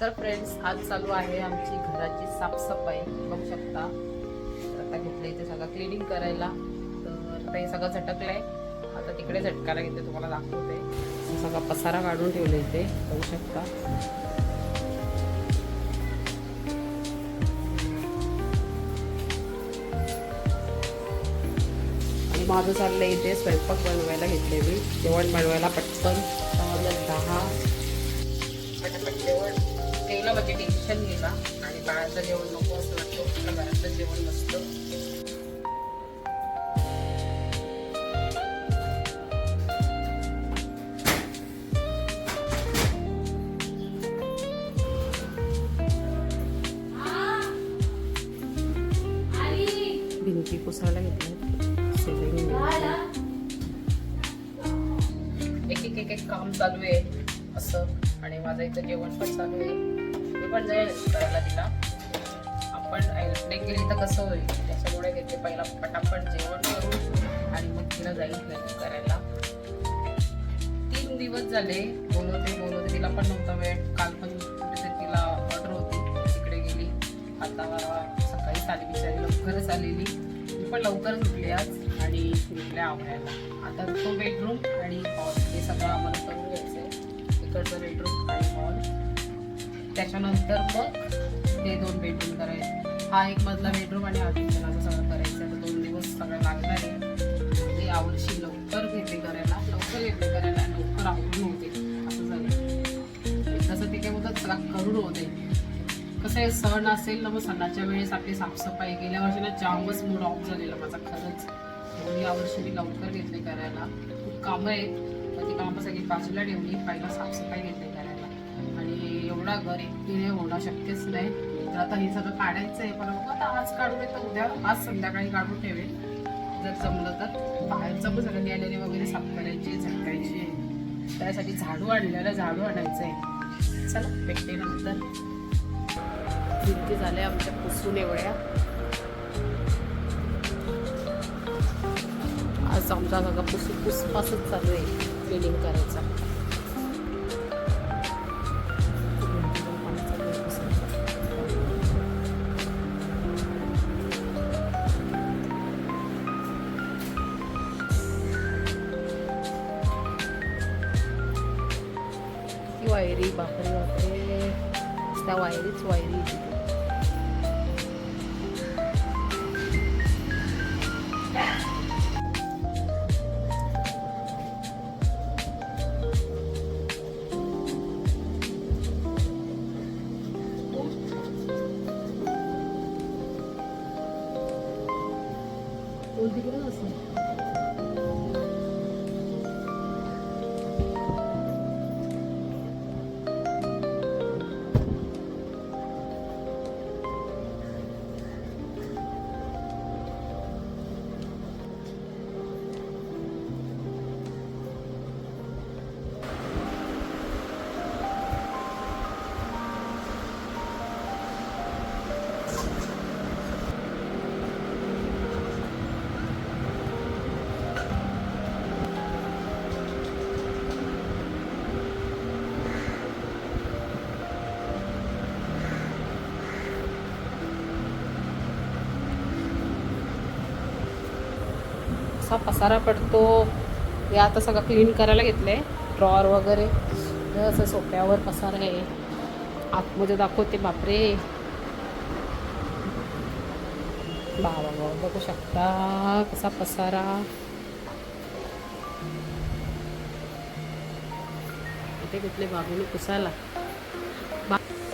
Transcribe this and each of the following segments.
तर फ्रेंड्स आज चालू आहे आमची घराची साफसफाई. बघू शकता. तर आता घेतलं इथे सगळं क्लिनिंग करायला. तर आता हे सगळं झटकलंय. आता तिकडे झटकायला घेते तुम्हाला दाखवते. सगळा पसारा काढून ठेवलं इथे. बघू शकता. आणि माझं चाललंय इथे स्वयंपाक बनवायला घेतले मी. जेवण बनवायला पटकन. दहा केलं म्हणजे टेन्शन गेला आणि बाळाचं जेवण नको असं वाटतं आपल्या घरातलं जेवण नसतं. भिंती पुसायला सिलिंग एक एक एक काम चालू आहे. असं. आणि माझं इथं जेवण पण चालू आहे. मी पण जाईल करायला तिला आपण एकटे केली तर कसं होईल? त्याच्यामुळे घेते पहिला पटापट जेवण करू आणि मग तिला जाईल हेल्प करायला. तीन दिवस झाले बोलवते बोलवते. तिला पण नव्हता वेळ. काल पण कुठेतरी तिला ऑर्डर होती. तिकडे गेली. आता सकाळी आली बिचारी लवकरच आलेली. मी पण लवकरच उठले आज आणि निघल्या आवडायला आता तो बेडरूम आणि हॉल हे सगळं आम्हाला करून घ्यायचं आहे इकडचं बेडरूम आणि हॉल त्याच्यानंतर मग ते दोन बेडरूम करायचे. हा एक मधला बेडरूम आणि हा किचनाचं सगळं करायचं. आहे. तर दोन दिवस सगळं लागणार आहे. म्हणजे ते आवडशी लवकर घेते करायला. लवकर घेते करायला. लवकर आवडून होते. असं झालं तसं ते काय बोलतात सगळं करून होते. कसं आहे सण असेल ना मग सणाच्या वेळेस आपली साफसफाई गेल्या वर्षी ना जामच मूड ऑफ झालेला माझा. खरंच. म्हणून यावर्षी मी लवकर घेतले करायला. खूप कामं आहेत. पण ती कामं सगळी बाजूला ठेवली. पहिला साफसफाई घेतली. आणि एवढा घर एकटीने होणं शक्यच नाही. तर आता हे सगळं काढायचं आहे पण बघू आता आज काढून तर उद्या. आज संध्याकाळी काढून ठेवेल जर जमलं तर. बाहेरचं पण सगळं गॅलरी वगैरे साफ करायची झटकायची त्यासाठी झाडू आणलेला झाडू आणायचं आहे. चला भेटते नंतर. भिंती झाल्या आमच्या पुसून एवढ्या? आज आमचा सगळा पुसू पुसपासच चालू आहे क्लिनिंग करायचा. त्या वायरीच वायरी आहे तिथे. पूल तिकडेच असा पसारा पडतो. हे आता सगळं क्लीन करायला घेतलं आहे ड्रॉर वगैरे असं सोप्यावर पसारा आहे. आतमध्ये दाखवते बापरे. बाबा बाबा बघू शकता कसा पसारा. इथे कुठले बाबूने पुसायला. बा-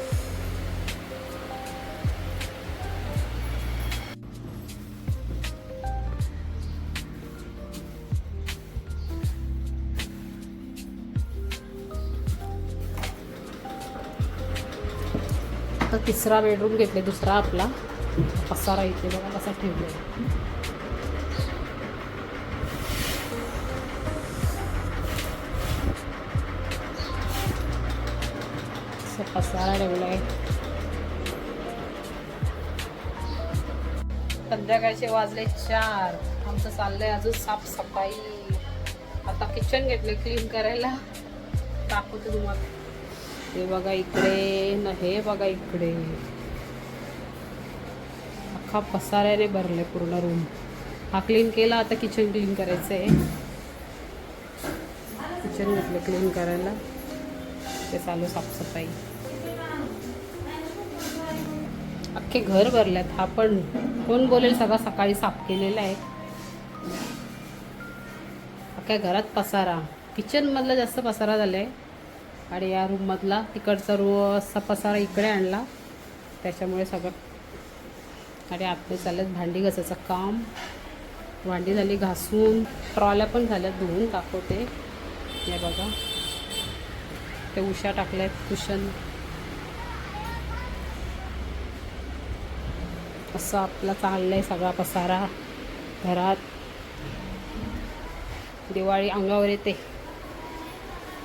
आता तिसरा बेडरूम घेतले दुसरा आपला. पसारा इथे बघा कसा ठेवलाय असा पसारा ठेवलाय. संध्याकाळचे वाजले चार. आमचं चाललंय अजून साफसफाई. आता किचन घेतलं क्लीन करायला. दाखवते तुम्हाला. हे बघा इकडे न हे बघा इकडे. अख्खा पसाऱ्याने भरले पूर्ण रूम हा क्लीन केला आता किचन क्लीन करायचं आहे किचन घेतलं क्लीन करायला. ते चालू साफसफाई. अख्खे घर भरल्यात. हा पण कोण बोलेल सगळा सकाळी साफ केलेला आहे. अख्ख्या घरात पसारा. किचन मधला जास्त पसारा झालाय. आणि या रूममधला तिकडचा रू असा पसारा इकडे आणला. त्याच्यामुळे सगळं. आणि आतमध्ये चालल्यात भांडी घासायचं काम. भांडी झाली घासून. ट्रॉल्या पण झाल्यात धुवून दाखवते. हे बघा. ते उशा टाकल्यात कुशन. असं आपला चाललं आहे सगळा पसारा घरात. दिवाळी अंगावर येते.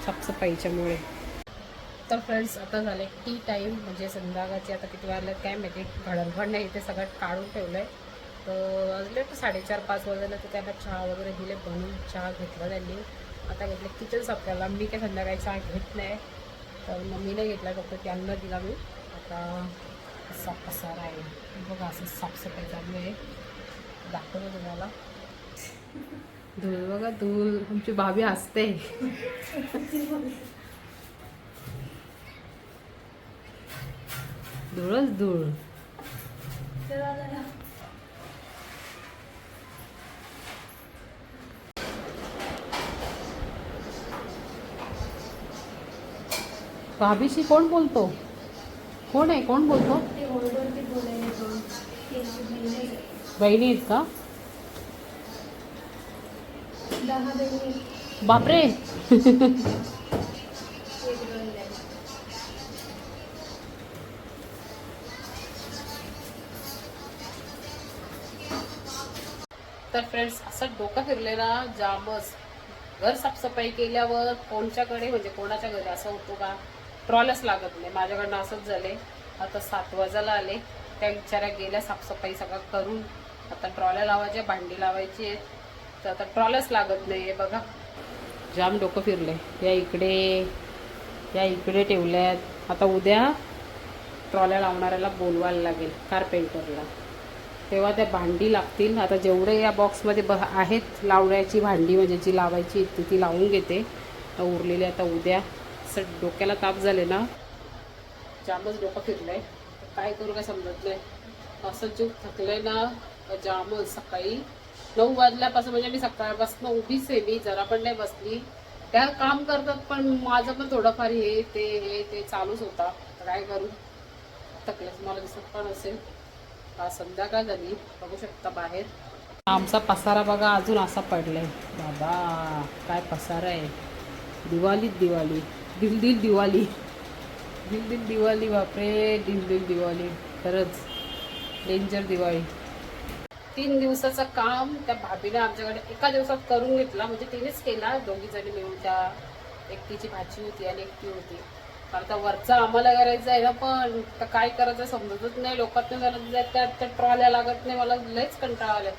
साफसफाईच्यामुळे तर फ्रेंड्स आता झाले टी टाईम म्हणजे संध्याकाळची आता किती वाजल्यात काय माहिती? घडणघड नाही इथे सगळं काढून ठेवलं आहे तर वाजले तर साडेचार पाच वाजले तर त्यांना चहा वगैरे दिले बनवून चहा घेतला त्यांनी. आता घेतलं किचन साफ मी काय संध्याकाळी चहा घेत नाही. तर मम्मीने घेतला फक्त त्यांना दिला मी. आता असा पसार आहे. बघा असं साफसफाई चालू आहे. दाखवतो तुम्हाला. धूळ बघा धूळ. तुमची भाभी असते धूळच धूळ. भाभीशी कोण बोलतो? कोण आहे? कोण बोलतो? बहिणी आहेत का? बापरे! तर फ्रेंड्स असं डोकं फिरलेला जामच. घर साफसफाई केल्यावर कोणच्याकडे म्हणजे कोणाच्या घरी असं होतो का? ट्रॉलच लागत नाही. माझ्याकडनं असंच झाले आता सात वाजायला आले. त्या बिचाऱ्या गेल्या साफसफाई सगळं करून. आता ट्रॉल्या लावायच्या भांडी लावायची आहेत. तर आता ट्रॉलच लागत नाही आहे बघा. जाम डोकं फिरले या इकडे या इकडे ठेवल्यात. आता उद्या ट्रॉल्या लावणाऱ्याला बोलवायला लागेल कारपेंटरला तेव्हा त्या भांडी लागतील. आता जेवढे या बॉक्समध्ये ब आहेत लावण्याची भांडी म्हणजे जी लावायची ती ती लावून घेते. उरलेली आता उद्या. असं डोक्याला ताप झाले ना. जामच डोकं आहे काय करू काय समजत नाही. असं जीव आहे ना. जामच सकाळी नऊ वाजल्यापासून म्हणजे मी सकाळपासून उभीच आहे मी. जरा पण नाही बसली. त्या काम करतात पण माझं पण थोडंफार हे ते हे ते चालूच होता. काय करू? थकल्यास मला दिसत पण असेल. संध्याकाळ झाली. बघू शकता बाहेर. आमचा पसारा बघा अजून असा पडलाय. बाबा काय पसारा आहे. दिवाळीत दिवाळी. दिल दिल दिवाळी. दिल दिल दिवाळी बापरे. दिल दिल दिवाळी. खरंच. डेंजर दिवाळी. तीन दिवसाचं काम त्या भाभीने आमच्याकडे एका दिवसात करून घेतला. म्हणजे तिनेच केला. दोघी जणी मिळून त्या एकटीची भाची होती आणि एकटी होती. आता वरचा आम्हाला करायचं आहे ना पण तर काय करायचं समजतच नाही. लोकात झालं त्यात त्या ट्रॉल्या लागत नाही. मला लयच कंटाळा आल्या.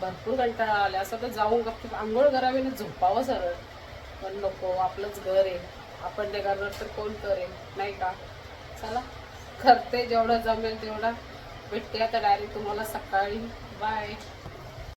भरपूर कंटाळा आल्या. असं तर जाऊन गप्प आंघोळ करावी ना झोपावं सरळ. पण नको आपलंच घर आहे. आपण ते करणार तर कोण करेल नाही का? चला करते जेवढं जमेल तेवढा. भेटते आता डायरेक्ट तुम्हाला सकाळी. बाय